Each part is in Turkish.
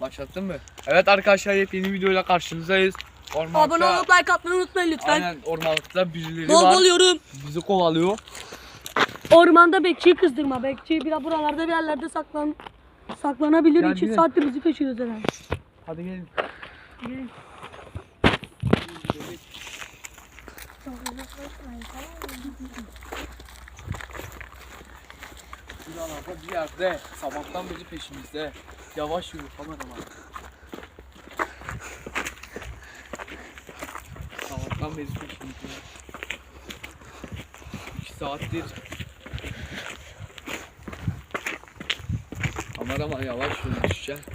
Başlattın mı? Evet arkadaşlar yepyeni videoyla karşınızdayız. Ormanlıkta, Abone olup like atmayı unutmayın lütfen. Aynen ormanlıkta birileri Bol var. bol yorum. Bizi kovalıyor. Ormanda bekçiyi kızdırma. Bekçi bir buralarda bir yerlerde saklan saklanabilir. İki gel. saattir bizi peşiyoruz herhalde. Hadi gelin. Şuralarda bir yerde sabahtan beri peşimizde. Yavaş yürü kameraman. Sabahtan beri peşimizde. İki saattir. Kameraman yavaş yürü düşeceksin.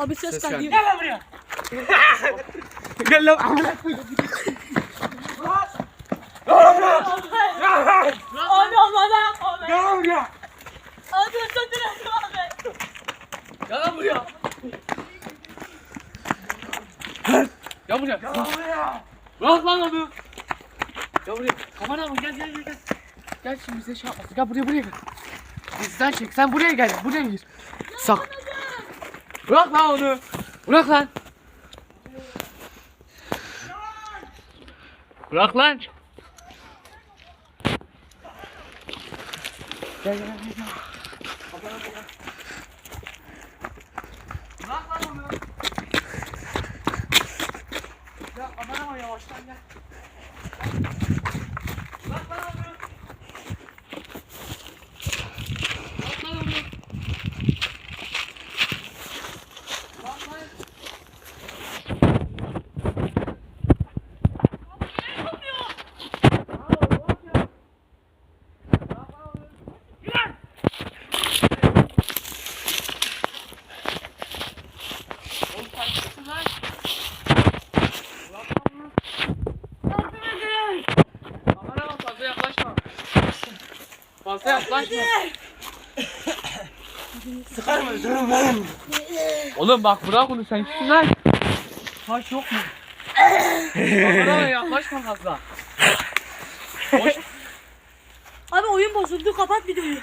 Abi ses, Ses geldi. geldi. Gel lan. Abi Allah'ım abi. Gel buraya. Abi özür dilerim abi. Gel lan buraya. Gel buraya. Gel buraya. Bırak lan onu. Gel buraya. Kamera mı? Gel gel gel. Gel, gel şimdi bize şey yapmasın. Gel buraya buraya gel. Bizden çek. Sen buraya gel. Buraya gir. Sak. Bırak lan onu. Bırak lan. Bırak lan. Gel gel gel. gel. Bırak lan onu. Ya kameraman yavaştan gel. Bırak lan onu. Bırak lan onu. Bırak lan. Oğlum sen kimsin lan? Bırak lan bunu. Kameraman fazla yaklaşma. Fazla yaklaşma. Sıkarma canım benim. Oğlum bak bırak onu sen kimsin lan? Taş yok mu? Kameraman yaklaşma fazla. Boş. Abi oyun bozuldu kapat videoyu.